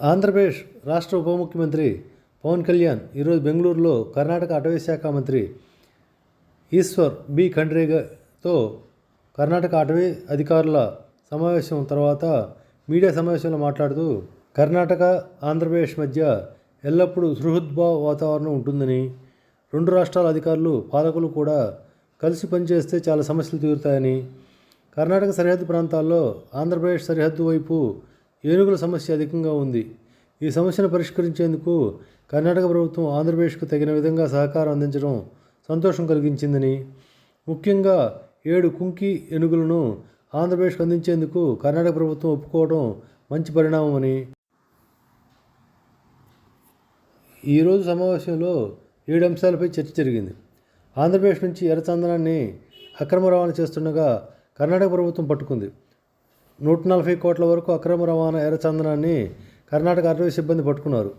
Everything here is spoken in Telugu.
ఆంధ్రప్రదేశ్ రాష్ట్ర ఉప ముఖ్యమంత్రి పవన్ కళ్యాణ్ ఈరోజు బెంగళూరులో కర్ణాటక అటవీ శాఖ మంత్రి ఈశ్వర్ బి. ఖండ్రేగతో కర్ణాటక అటవీ అధికారుల సమావేశం తర్వాత మీడియా సమావేశంలో మాట్లాడుతూ కర్ణాటక ఆంధ్రప్రదేశ్ మధ్య ఎల్లప్పుడూ సృహద్భావ వాతావరణం ఉంటుందని రెండు రాష్ట్రాల అధికారులు పాలకులు కూడా కలిసి పనిచేస్తే చాలా సమస్యలు తీరుతాయని. కర్ణాటక సరిహద్దు ప్రాంతాల్లో ఆంధ్రప్రదేశ్ సరిహద్దు వైపు ఏనుగుల సమస్య అధికంగా ఉంది. ఈ సమస్యను పరిష్కరించేందుకు కర్ణాటక ప్రభుత్వం ఆంధ్రప్రదేశ్కు తగిన విధంగా సహకారం అందించడం సంతోషం కలిగించిందని. ముఖ్యంగా ఏడు కుంకి ఏనుగులను ఆంధ్రప్రదేశ్కు అందించేందుకు కర్ణాటక ప్రభుత్వం ఒప్పుకోవడం మంచి పరిణామమని. ఈరోజు సమావేశంలో ఏడు అంశాలపై చర్చ జరిగింది. ఆంధ్రప్రదేశ్ నుంచి ఎర్రచందనాన్ని అక్రమ రవాణా చేస్తుండగా కర్ణాటక ప్రభుత్వం పట్టుకుంది. నూట నలభై కోట్ల వరకు అక్రమ రవాణా ఎర్రచందనాన్ని కర్ణాటక అటవీ సిబ్బంది పట్టుకున్నారు.